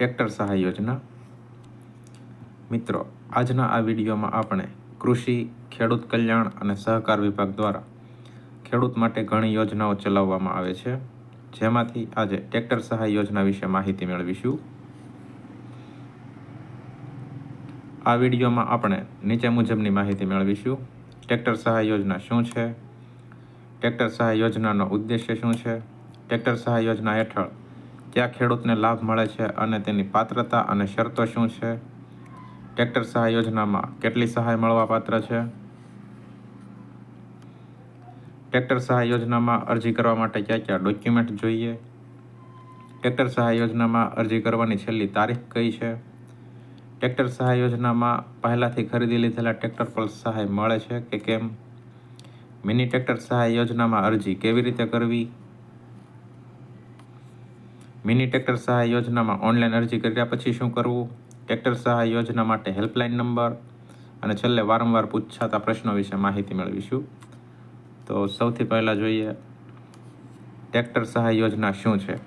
Tractor સહાય યોજના. મિત્રો, આજના આ વિડીયોમાં આપણે કૃષિ, ખેડૂત કલ્યાણ અને સહકાર વિભાગ દ્વારા ખેડૂત માટે ઘણી યોજનાઓ ચલાવવામાં આવે છે. જેમાંથી આજે ટ્રેક્ટર સહાય યોજના વિશે માહિતી મેળવીશું. આ વિડીયોમાં આપણે નીચે મુજબની માહિતી મેળવીશું. ટ્રેક્ટર સહાય યોજના શું છે? ટ્રેક્ટર સહાય યોજનાનો ઉદ્દેશ્ય શું છે? ટ્રેક્ટર સહાય યોજના હેઠળ કયા ખેડૂતને લાભ મળે છે અને તેની પાત્રતા અને શરતો શું છે? ટ્રેક્ટર સહાય યોજનામાં કેટલી સહાય મળવા પાત્ર છે? ટ્રેક્ટર સહાય યોજનામાં અરજી કરવા માટે કયા કયા ડોક્યુમેન્ટ જોઈએ? ટ્રેક્ટર સહાય યોજનામાં અરજી કરવાની છેલ્લી તારીખ કઈ છે? ટ્રેક્ટર સહાય યોજનામાં પહેલાંથી ખરીદી લીધેલા ટ્રેક્ટર પર સહાય મળે છે કે કેમ? મિની ટ્રેક્ટર સહાય યોજનામાં અરજી કેવી રીતે કરવી? મિની ટ્રેક્ટર સહાય યોજનામાં ઓનલાઈન અરજી કર્યા પછી શું કરવું? ટ્રેક્ટર સહાય યોજના માટે હેલ્પલાઇન નંબર અને છેલ્લે વારંવાર પૂછાતા પ્રશ્નો વિશે માહિતી મેળવીશું. તો સૌથી પહેલાં જોઈએ, ટ્રેક્ટર સહાય યોજના શું છે?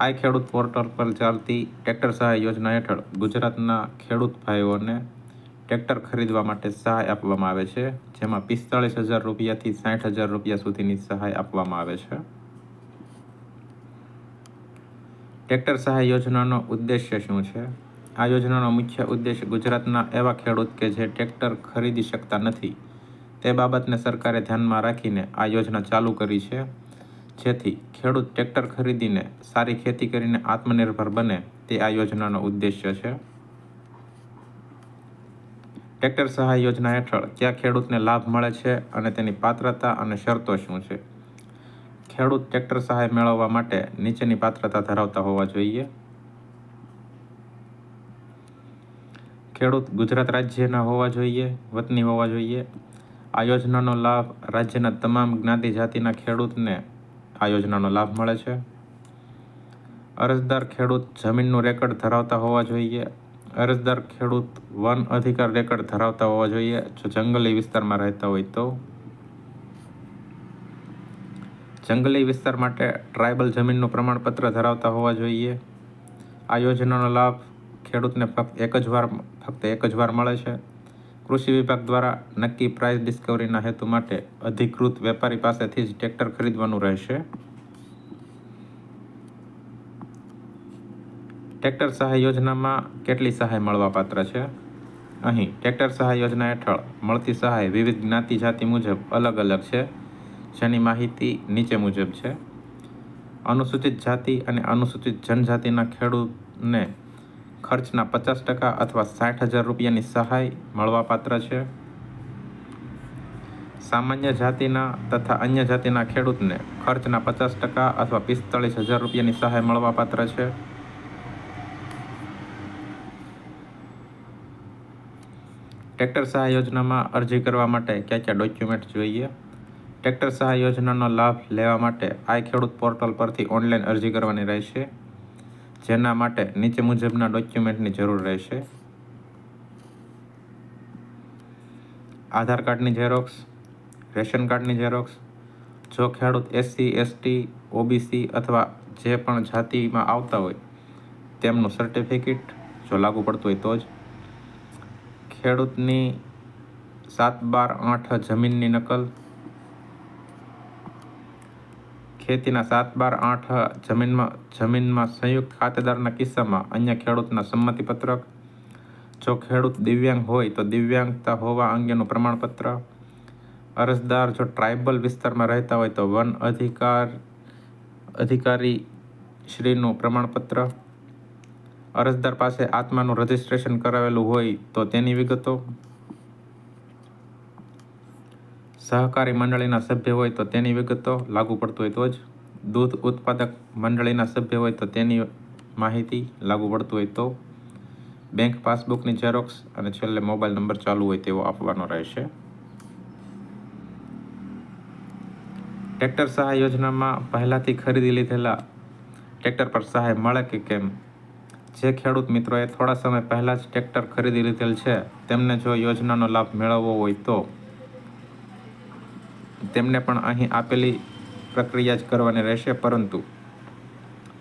આ ખેડૂત પોર્ટલ પર ચાલતી ટ્રેક્ટર સહાય યોજના હેઠળ ગુજરાતના ખેડૂત ભાઈઓને ટ્રેક્ટર ખરીદવા માટે સહાય આપવામાં આવે છે, જેમાં પિસ્તાળીસ હજાર રૂપિયાથી સાઠ હજાર રૂપિયા સુધીની સહાય આપવામાં આવે છે. ટ્રેક્ટર સહાય યોજનાનો ઉદ્દેશ્ય શું છે? આ યોજનાનો મુખ્ય ઉદ્દેશ ગુજરાતના એવા ખેડૂત કે જે ટ્રેક્ટર ખરીદી શકતા નથી. તે બાબતને સરકારે ધ્યાનમાં રાખીને આ યોજના ચાલુ કરી છે. જેથી ખેડૂત ટ્રેક્ટર ખરીદીને સારી ખેતી કરીને આત્મનિર્ભર બને તે આ યોજનાનો ઉદ્દેશ્ય છે. ટ્રેક્ટર સહાય યોજના હેઠળ કયા ખેડૂતને લાભ મળે છે અને તેની પાત્રતા અને શરતો શું છે? ખેડૂત ટ્રેક્ટર સહાય મેળવવા માટે નીચેની પાત્રતા ધરાવતા હોવા જોઈએ. ખેડૂત ગુજરાત રાજ્યના હોવા જોઈએ, વતની હોવા જોઈએ. આ યોજનાનો લાભ રાજ્યના તમામ જ્ઞાતિ જાતિના ખેડૂતને આ યોજનાનો લાભ મળે છે. અરજદાર ખેડૂત જમીનનું રેકર્ડ ધરાવતા હોવા જોઈએ. અરજદાર ખેડૂત વન અધિકાર રેકર્ડ ધરાવતા હોવા જોઈએ. જો જંગલી વિસ્તારમાં રહેતા હોય તો જંગલી વિસ્તાર માટે ટ્રાઇબલ જમીનનું પ્રમાણપત્ર ધરાવતા હોવા જોઈએ. આ યોજનાનો લાભ ખેડૂતને ફક્ત એક જ વાર, ફક્ત એક જ વાર મળે છે. કૃષિ વિભાગ દ્વારા નક્કી પ્રાઇસ ડિસ્કવરીના હેતુ માટે અધિકૃત વેપારી પાસેથી જ ટ્રેક્ટર ખરીદવાનું રહેશે. ટ્રેક્ટર સહાય યોજનામાં કેટલી સહાય મળવાપાત્ર છે? અહીં ટ્રેક્ટર સહાય યોજના હેઠળ મળતી સહાય વિવિધ જ્ઞાતિ જાતિ મુજબ અલગ અલગ છે. જેની માહિતી નીચે મુજબ છે. અનુસૂચિત જાતિ અને અનુસૂચિત જનજાતિના ખેડૂતને ખર્ચના પચાસ ટકા અથવા સાઠ હજાર રૂપિયાની સહાય મળવાપાત્ર છે. સામાન્ય જાતિના તથા અન્ય જાતિના ખેડૂતને ખર્ચના પચાસ ટકા અથવા પિસ્તાળીસ હજાર રૂપિયાની સહાય મળવાપાત્ર છે. ટ્રેક્ટર સહાય યોજનામાં અરજી કરવા માટે કયા કયા ડોક્યુમેન્ટ જોઈએ? ટ્રેક્ટર સહાય યોજનાનો લાભ લેવા માટે આઈ ખેડૂત પોર્ટલ પરથી ઓનલાઈન અરજી કરવાની રહેશે, જેના માટે નીચે મુજબના ડોક્યુમેન્ટની જરૂર રહેશે. આધાર કાર્ડની ઝેરોક્સ, રેશન કાર્ડની ઝેરોક્સ, જો ખેડૂત એસસી એસટી ઓબીસી અથવા જે પણ જાતિમાં આવતા હોય, તેમનું સર્ટિફિકેટ જો લાગુ પડતું હોય તો જ. ખેડૂતની સાત બાર આઠ જમીનની નકલ ખેતીના સાત બાર આઠ જમીનમાં જમીનમાં સંયુક્ત ખાતેદારના કિસ્સામાં અન્ય ખેડૂતના સંમતિપત્રક. જો ખેડૂત દિવ્યાંગ હોય તો દિવ્યાંગતા હોવા અંગેનું પ્રમાણપત્ર. અરજદાર જો ટ્રાઇબલ વિસ્તારમાં રહેતા હોય તો વન અધિકાર, અધિકારી શ્રીનું પ્રમાણપત્ર. અરજદાર પાસે આત્માનું રજિસ્ટ્રેશન કરાવેલું હોય તો તેની વિગતો. સહકારી મંડળીના સભ્ય હોય તો તેની વિગતો લાગુ પડતું હોય તો જ. દૂધ ઉત્પાદક મંડળીના સભ્ય હોય તો તેની માહિતી લાગુ પડતું હોય તો. બેંક પાસબુકની ઝેરોક્સ અને છેલ્લે મોબાઈલ નંબર ચાલુ હોય તેવો આપવાનો રહેશે. ટ્રેક્ટર સહાય યોજનામાં પહેલાંથી ખરીદી લીધેલા ટ્રેક્ટર પર સહાય મળે કે કેમ? જે ખેડૂત મિત્રોએ થોડા સમય પહેલાં જ ટ્રેક્ટર ખરીદી લીધેલ છે, તેમને જો યોજનાનો લાભ મેળવવો હોય તો. તેમને પણ અહીં આપેલી પ્રક્રિયા જ કરવાની રહેશે, પરંતુ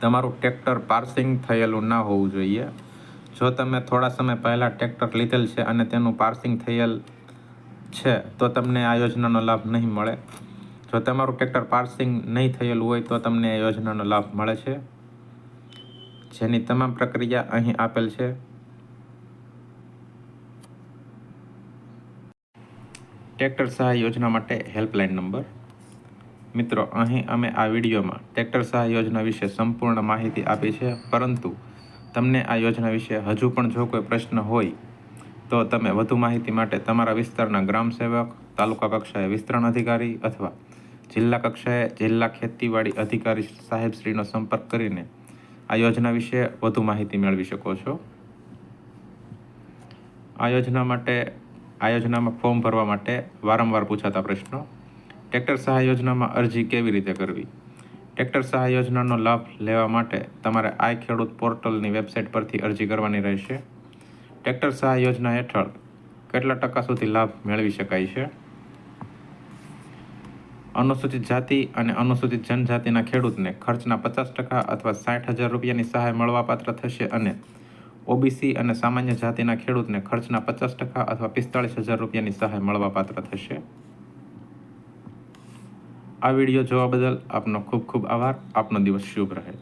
તમારું ટ્રેક્ટર પાર્સિંગ થયેલું ના હોવું જોઈએ. જો તમે થોડા સમય પહેલાં ટ્રેક્ટર લીધેલ છે અને તેનું પાર્સિંગ થયેલ છે, તો તમને આ યોજનાનો લાભ નહીં મળે. જો તમારું ટ્રેક્ટર પાર્સિંગ નહીં થયેલું હોય, તો તમને આ યોજનાનો લાભ મળે છે. જેની તમામ પ્રક્રિયા અહીં આપેલ છે. ટ્રેક્ટર સહાય યોજના માટે હેલ્પલાઇન નંબર. મિત્રો, અહીં અમે આ વિડીયોમાં ટ્રેક્ટર સહાય યોજના વિશે સંપૂર્ણ માહિતી આપી છે, પરંતુ તમને આ યોજના વિશે હજુ પણ જો કોઈ પ્રશ્ન હોય, તો તમે વધુ માહિતી માટે તમારા વિસ્તારના ગ્રામ સેવક, તાલુકા કક્ષાએ વિસ્તરણ અધિકારી અથવા જિલ્લા કક્ષાએ જિલ્લા ખેતીવાડી અધિકારી સાહેબશ્રીનો સંપર્ક કરીને આ યોજના વિશે વધુ માહિતી મેળવી શકો છો. આ યોજના માટે આ યોજનામાં ફોર્મ ભરવા માટે વારંવાર પૂછાતા પ્રશ્નો. ટ્રેક્ટર સહાય યોજનામાં અરજી કેવી રીતે કરવી? ટ્રેક્ટર સહાય યોજનાનો લાભ લેવા માટે તમારે આઈ ખેડૂત પોર્ટલની વેબસાઇટ પરથી અરજી કરવાની રહેશે. ટ્રેક્ટર સહાય યોજના હેઠળ કેટલા ટકા સુધી લાભ મેળવી શકાય છે? અનુસૂચિત જાતિ અને અનુસૂચિત જનજાતિના ખેડૂતને ખર્ચના પચાસ ટકા અથવા સાઠ હજાર રૂપિયાની સહાય મળવાપાત્ર થશે અને ઓબીસી અને સામાન્ય જાતિના ખેડૂતને ખર્ચના પચાસ ટકા અથવા પિસ્તાળીસ હજાર રૂપિયાની સહાય મળવાપાત્ર થશે. આ વીડિયો જોવા બદલ આપનો ખૂબ ખૂબ આભાર. આપનો દિવસ શુભ રહે.